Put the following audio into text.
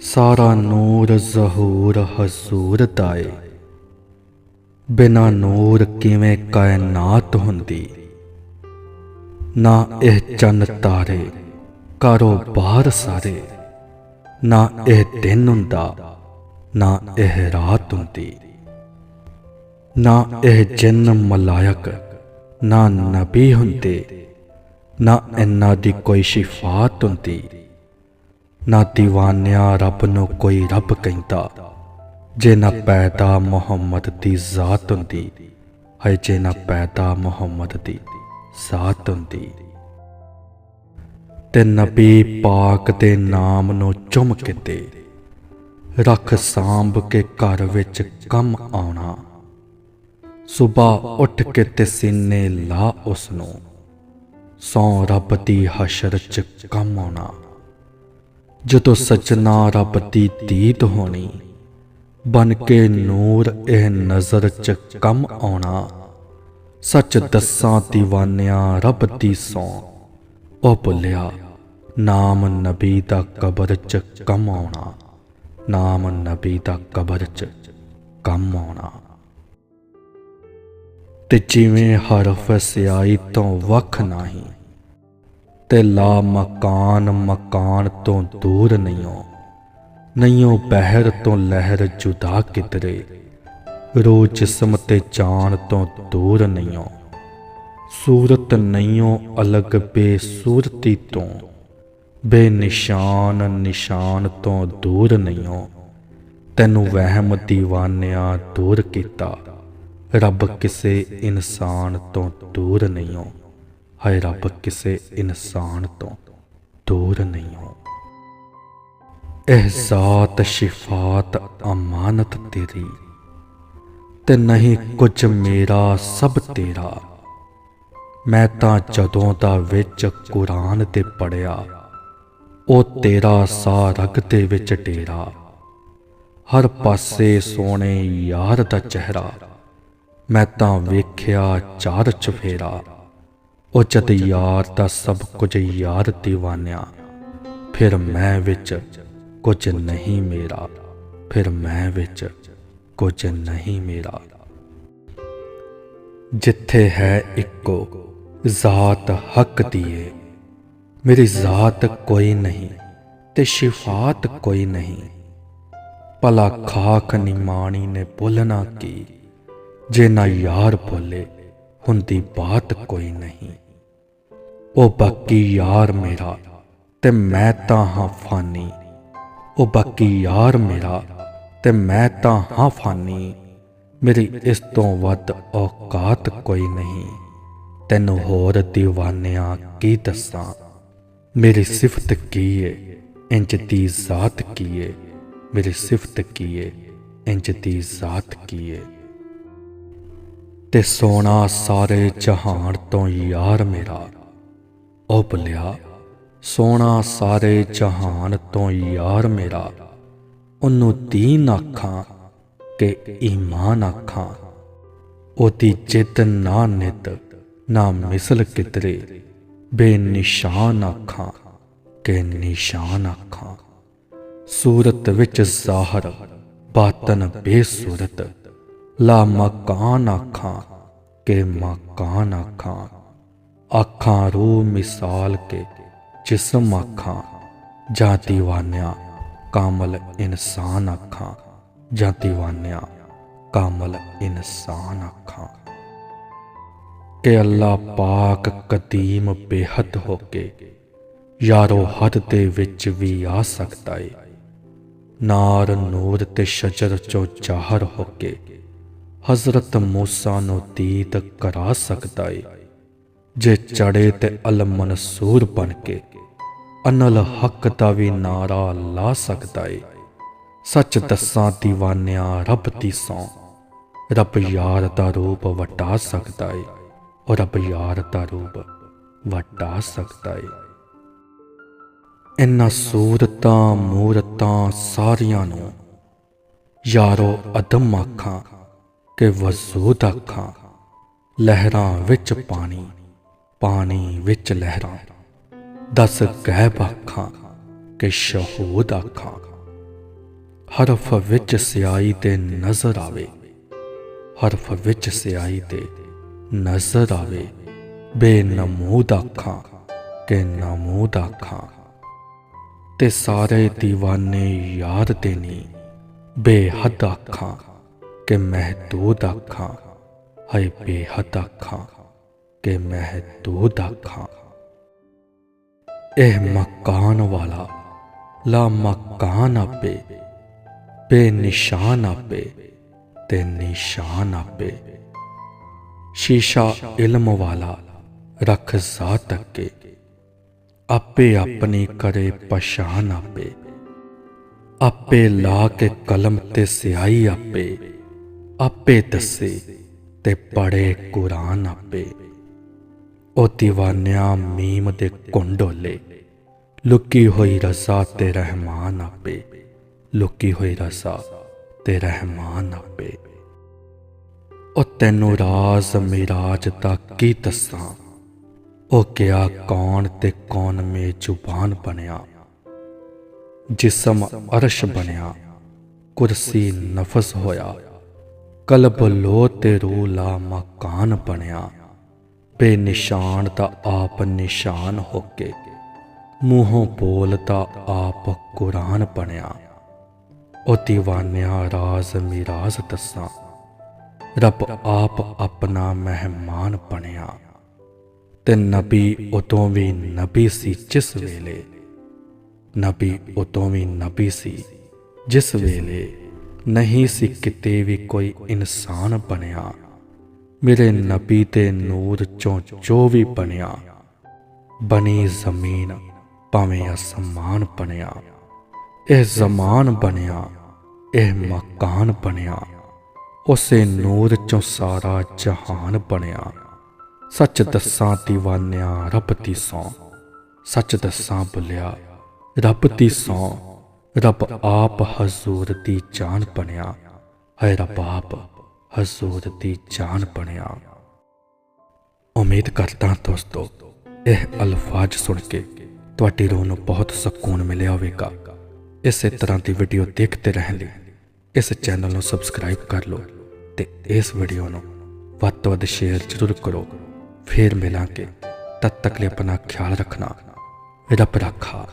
ਸਾਰਾ ਨੂਰ ਜ਼ਹੂਰ ਹਜ਼ੂਰ ਦਾਏ ਬਿਨਾ ਨੂਰ ਕਿਵੇਂ ਕਾਇਨਾਤ ਹੁੰਦੀ? ਨਾ ਇਹ ਚੰਨ ਤਾਰੇ, ਕਾਰੋਬਾਰ ਸਾਰੇ। ਨਾ ਇਹ ਦਿਨ ਹੁੰਦਾ, ਨਾ ਇਹ ਰਾਤ ਹੁੰਦੀ। ਨਾ ਇਹ ਜਿੰਨ ਮਲਾਇਕ, ਨਾ ਨਬੀ ਹੁੰਦੇ। ਨਾ ਇਹਨਾਂ ਦੀ ਕੋਈ ਸ਼ਿਫਾਤ ਹੁੰਦੀ। ਨਾ دیਵਾਨਿਆ ਰੱਬ ਨੂੰ ਕੋਈ ਰੱਬ ਕਹਿੰਦਾ ਜੇ ਨਾ ਪੈਦਾ ਮੁਹੰਮਦ ਦੀ ਜ਼ਾਤ ਹੁੰਦੀ ਹੈ ਜੇ ਨਾ ਪੈਦਾ ਮੁਹੰਮਦ ਦੀ ਜ਼ਾਤ ਹੁੰਦੀ ਤੇ ਨਬੀ ਪਾਕ ਦੇ ਨਾਮ ਨੂੰ ਚੁੰਮ ਕੇ ਤੇ ਰੱਖ ਸਾਂਭ ਕੇ ਘਰ ਵਿੱਚ ਕੰਮ ਆਉਣਾ ਸਵੇਰ ਉੱਠ ਕੇ ਤੇ ਸੀਨੇ ਲਾ ਉਸ ਨੂੰ ਸੌ ਰੱਬ ਦੀ ਹਸ਼ਰ ਚ ਕੰਮ ਆਉਣਾ ਜਦੋਂ ਸਜਣਾ ਰੱਬ ਦੀ ਦੀਦ ਹੋਣੀ, ਬਨ ਕੇ ਨੂਰ ਇਹ ਨਜ਼ਰ ਚ ਕਮ ਆਉਣਾ। ਸੱਚ ਦੱਸਾਂ دیਵਾਨਿਆਂ ਰੱਬ ਦੀ ਸੌ, ਉਹ ਭੁੱਲਿਆ ਨਾਮ ਨਬੀ ਦਾ ਕਬਰ ਚ ਕੰਮ ਆਉਣਾ। ਨਾਮ ਨਬੀ ਦਾ ਕਬਰ ਚ ਕੰਮ ਆਉਣਾ। ਤੇ ਜਿਵੇਂ ਹਰਫ ਸਿਆਈ ਤੋਂ ਵੱਖ ਨਹੀਂ ਤੇ ਲਾ ਮਕਾਨ ਮਕਾਨ ਤੋਂ ਦੂਰ ਨਹੀਂਓ ਨਹੀਂਓ ਬਹਿਰ ਤੋਂ ਲਹਿਰ ਜੁਦਾ ਕਿਤਰੇ ਰੋ ਜਿਸਮ ਤੇ ਜਾਨ ਤੋਂ ਦੂਰ ਨਹੀਂਓ ਸੂਰਤ ਨਹੀਂਓ ਅਲਗ ਬੇਸੂਰਤੀ ਤੋਂ। ਬੇਨਿਸ਼ਾਨ ਨਿਸ਼ਾਨ ਤੋਂ ਦੂਰ ਨਹੀਂਓ ਤੈਨੂੰ ਵਹਿਮ دیਵਾਨਿਆ ਦੂਰ ਕੀਤਾ। ਰੱਬ ਕਿਸੇ ਇਨਸਾਨ ਤੋਂ ਦੂਰ ਨਹੀਂ ਹੋ ਹਾਏ ਰੱਬ, ਕਿਸੇ ਇਨਸਾਨ ਤੋਂ ਦੂਰ ਨਹੀਂ ਹੋ। ਇਹ ਜ਼ਾਤ ਸ਼ਿਫਾਤ, ਅਮਾਨਤ ਤੇਰੀ। ਤੇ ਨਹੀਂ ਕੁਝ ਮੇਰਾ, ਸਭ ਤੇਰਾ। ਮੈਂ ਤਾਂ ਜਦੋਂ ਦਾ ਵਿੱਚ ਕੁਰਾਨ ਤੇ ਪੜਿਆ ਉਹ ਤੇਰਾ ਸਾ ਰਗ ਦੇ ਵਿੱਚ ਡੇਰਾ। ਹਰ ਪਾਸੇ ਸੋਹਣੇ ਯਾਰ ਦਾ ਚਿਹਰਾ, ਮੈਂ ਤਾਂ ਵੇਖਿਆ ਚਾਰ ਚਫੇਰਾ। ਉਹ ਯਾਰ ਦਾ ਸਭ ਕੁਝ ਯਾਰ دیਵਾਨਿਆ ਫਿਰ ਮੈਂ ਵਿੱਚ ਕੁਝ ਨਹੀਂ ਮੇਰਾ। ਫਿਰ ਮੈਂ ਵਿੱਚ ਕੁਝ ਨਹੀਂ ਮੇਰਾ। ਜਿੱਥੇ ਹੈ ਇੱਕੋ ਜ਼ਾਤ ਹੱਕ ਦੀਏ। ਮੇਰੀ ਜ਼ਾਤ ਕੋਈ ਨਹੀਂ ਤੇ ਸ਼ਿਫਾਤ ਕੋਈ ਨਹੀਂ। ਭਲਾ ਖਾਕ ਨਿਮਾਣੀ ਨੇ ਬੋਲਣਾ ਕੀ। ਜੇ ਨਾ ਯਾਰ ਬੋਲੇ ਹੁੰਦੀ ਬਾਤ ਕੋਈ ਨਹੀਂ। ਉਹ ਬਾਕੀ ਯਾਰ ਮੇਰਾ ਤੇ ਮੈਂ ਤਾਂ ਹਾਂ ਫਾਨੀ। ਉਹ ਬਾਕੀ ਯਾਰ ਮੇਰਾ ਤੇ ਮੈਂ ਤਾਂ ਹਾਂ ਫਾਨੀ। ਮੇਰੀ ਇਸ ਤੋਂ ਵੱਧ ਔਕਾਤ ਕੋਈ ਨਹੀਂ। ਤੈਨੂੰ ਹੋਰ دیਵਾਨਿਆਂ ਕੀ ਦੱਸਾਂ? ਮੇਰੀ ਸਿਫਤ ਕੀ ਏ? ਇੰਜ ਦੀ ਜ਼ਾਤ ਕੀ ਏ? ਮੇਰੀ ਸਿਫਤ ਕੀ ਏ? ਇੰਜ ਦੀ ਜ਼ਾਤ ਕੀ ਏ? ਤੇ ਸੋਨਾ ਸਾਰੇ ਜਹਾਨ ਤੋਂ ਯਾਰ ਮੇਰਾ। ਓ ਭੁੱਲਿਆ ਸੋਨਾ ਸਾਰੇ ਜਹਾਨ ਤੋਂ ਯਾਰ ਮੇਰਾ। ਉਹਨੂੰ ਦੀਨ ਆਖਾਂ ਕਿ ਈਮਾਨ ਆਖਾਂ। ਉਹਦੀ ਜਿੱਤ ਨਾ ਨਿਤ, ਨਾ ਮਿਸਲ ਕਿਤਰੇ। ਬੇਨਿਸ਼ਾਨ ਆਖਾਂ ਕਿ ਨਿਸ਼ਾਨ ਆਖਾਂ। ਸੂਰਤ ਵਿੱਚ ਜ਼ਾਹਰ, ਬਾਤਨ ਬੇਸੂਰਤ। ਲਾ ਮਕਾਨ ਆਖਾਂ ਕੇ ਮਕਾਨ ਆਖਾਂ। ਆਖਾਂ ਰੂਹ ਮਿਸਾਲ ਕੇ ਜਿਸਮ ਆਖਾਂ। ਜਾਂ دیਵਾਨਿਆਂ ਕਾਮਲ ਇਨਸਾਨ ਆਖਾਂ। ਜਾਂ دیਵਾਨਿਆਂ ਕਾਮਲ ਇਨਸਾਨ ਆਖਾਂ। ਕਿ ਅੱਲਾ ਪਾਕ ਕਦੀਮ ਬੇਹੱਦ ਹੋ ਕੇ ਯਾਰੋ ਹੱਦ ਦੇ ਵਿੱਚ ਵੀ ਆ ਸਕਦਾ ਏ। ਨਾਰ ਨੂਰ ਤੇ ਸ਼ਜਰ ਚੋ ਜ਼ਾਹਰ ਹੋ ਕੇ ਹਜ਼ਰਤ موسی ਨੂੰ ਦੀਦ ਕਰਾ ਸਕਦਾ ਏ। ਜੇ ਚੜੇ ਤੇ ਅਲ ਮਨਸੂਰ ਬਣ ਕੇ ਅਨਲ ਹੱਕ ਦਾ ਵੀ ਨਾਰਾ ਲਾ ਸਕਦਾ ਏ। ਸੱਚ ਦੱਸਾਂ دیਵਾਨਿਆਂ ਰੱਬ ਦੀ ਸੌ, ਰੱਬ ਯਾਰ ਦਾ ਰੂਪ ਵਟਾ ਸਕਦਾ ਏ ਔਰ ਰੱਬ ਯਾਰ ਦਾ ਰੂਪ ਵਟਾ ਸਕਦਾ ਏ। ਇਨ੍ਹਾਂ ਸੂਰਤਾਂ ਮੂਰਤਾਂ ਸਾਰੀਆਂ ਨੂੰ ਯਾਰੋ ਅਦਮ ਆਖਾਂ ਕਿ ਵਜ਼ੂਦ ਆਖਾਂ, ਲਹਿਰਾਂ ਵਿੱਚ ਪਾਣੀ ਪਾਣੀ ਵਿੱਚ ਲਹਿਰਾਂ। ਦਸ ਗੈਬ ਆਖਾਂ ਕਿ ਸ਼ਹੂਦ ਆਖਾਂ, ਹਰਫ ਵਿੱਚ ਸਿਆਹੀ ਤੇ ਨਜ਼ਰ ਆਵੇ। ਹਰਫ ਵਿੱਚ ਸਿਆਹੀ ਤੇ ਨਜ਼ਰ ਆਵੇ। ਬੇਨਮੂਦ ਆਖਾਂ ਕਿ ਨਮੂਦ ਆਖਾਂ। ਤੇ ਸਾਰੇ دیਵਾਨੇ ਯਾਰ ਤੇ ਨੀ ਬੇਹੱਦ ਆਖਾਂ ਕਿ ਮਹਦੂਦ ਆਖਾਂ ਹੈ ਬੇਹੱਦ ਆਖਾਂ, ਕਿ ਮਹਦੂਦ ਆਖਾਂ ਇਹ ਮਕਾਨ ਵਾਲਾ, ਲਾ ਮਕਾਨ ਆਪੇ ਬੇਨਿਸ਼ਾਨ ਆਪੇ ਤੇ ਨਿਸ਼ਾਨ ਆਪੇ ਸ਼ੀਸ਼ਾ ਇਲਮ ਵਾਲਾ, ਰੱਖ ਜ਼ਾਤ ਅੱਗੇ, ਆਪੇ ਆਪਣੀ ਕਰੇ ਪਛਾਨ ਆਪੇ ਆਪੇ ਲਾ ਕੇ ਕਲਮ ਤੇ ਸਿਆਹੀ ਆਪੇ। ਆਪੇ ਦੱਸੇ ਤੇ ਪੜੇ ਕੁਰਾਨ ਆਪੇ। ਉਹ دیਵਾਨਿਆਂ ਮੀਮ ਦੇ ਕੁੰਡੋਲੇ, ਲੁਕੀ ਹੋਈ ਰਜ਼ਾ ਤੇ ਰਹਿਮਾਨ ਆਪੇ, ਲੁਕੀ ਹੋਈ ਰਜ਼ਾ ਤੇ ਰਹਿਮਾਨ ਆਪੇ। ਉਹ ਤੈਨੂੰ ਰਾਜ਼ ਮਿਰਾਜ ਦਾ ਕੀ ਦੱਸਾਂ? ਉਹ ਕਿਆ ਕੌਣ ਤੇ ਕੌਣ ਮੇ ਜ਼ੁਬਾਨ ਬਣਿਆ? ਜਿਸਮ ਅਰਸ਼ ਬਣਿਆ, ਕੁਰਸੀ ਨਫਸ ਹੋਇਆ। ਕਲਬ ਲੋ ਤੇ ਰੂਹ ਲਾ ਮਕਾਨ ਬਣਿਆ। ਬੇਨਿਸ਼ਾਨ ਦਾ ਆਪ ਨਿਸ਼ਾਨ ਹੋ ਕੇ ਮੂੰਹੋਂ ਬੋਲਦਾ ਆਪ ਕੁਰਾਨ ਬਣਿਆ। ਉਹ دیਵਾਨਿਆਂ ਰਾਜ਼ ਮਿਰਾਜ਼ ਦੱਸਾਂ, ਰੱਬ ਆਪ ਆਪਣਾ ਮਹਿਮਾਨ ਬਣਿਆ। ਤੇ ਨਬੀ ਉਦੋਂ ਵੀ ਨਬੀ ਸੀ ਜਿਸ ਵੇਲੇ, ਨਬੀ ਉਦੋਂ ਵੀ ਨਬੀ ਸੀ ਜਿਸ ਵੇਲੇ। ਨਹੀਂ ਸੀ ਕਿਤੇ ਵੀ ਕੋਈ ਇਨਸਾਨ ਬਣਿਆ। ਮੇਰੇ ਨਬੀ ਤੇ ਨੂਰ ਚੋਂ ਜੋ ਵੀ ਬਣਿਆ, ਬਣੀ ਜ਼ਮੀਨ ਭਾਵੇਂ ਅਸਮਾਨ ਬਣਿਆ। ਇਹ ਜ਼ਮਾਨ ਬਣਿਆ, ਇਹ ਮਕਾਨ ਬਣਿਆ, ਉਸੇ ਨੂਰ ਚੋਂ ਸਾਰਾ ਜਹਾਨ ਬਣਿਆ। ਸੱਚ ਦੱਸਾਂ دیਵਾਨਿਆਂ ਰੱਬ ਦੀ ਸੌ, ਸੱਚ ਦੱਸਾਂ ਬੁਲਿਆ, ਰੱਬ ਦੀ ਸੌ ਰੱਬ ਆਪ ਹਜ਼ੂਰ ਦੀ ਜਾਨ ਬਣਿਆ। ਹੈ ਰੱਬ ਆਪ ਹਜ਼ੂਰ ਦੀ ਜਾਨ ਬਣਿਆ। ਉਮੀਦ ਕਰਦਾ ਦੋਸਤੋ, ਇਹ ਅਲਫਾਜ਼ ਸੁਣ ਕੇ ਤੁਹਾਡੀ ਰੂਹ ਨੂੰ ਬਹੁਤ ਸਕੂਨ ਮਿਲਿਆ ਹੋਵੇਗਾ। ਇਸੇ ਤਰ੍ਹਾਂ ਦੀ ਵੀਡੀਓ ਦੇਖਦੇ ਰਹਿਣ ਲਈ ਇਸ ਚੈਨਲ ਨੂੰ ਸਬਸਕ੍ਰਾਈਬ ਕਰ ਲਓ ਤੇ ਇਸ ਵੀਡੀਓ ਨੂੰ ਵੱਧ ਤੋਂ ਵੱਧ ਸ਼ੇਅਰ ਜ਼ਰੂਰ ਕਰੋ। ਫਿਰ ਮਿਲਾਂਗੇ। ਤਦ ਤੱਕ ਲਈ ਆਪਣਾ ਖਿਆਲ ਰੱਖਣਾ, ਰੱਬ ਰੱਖਾ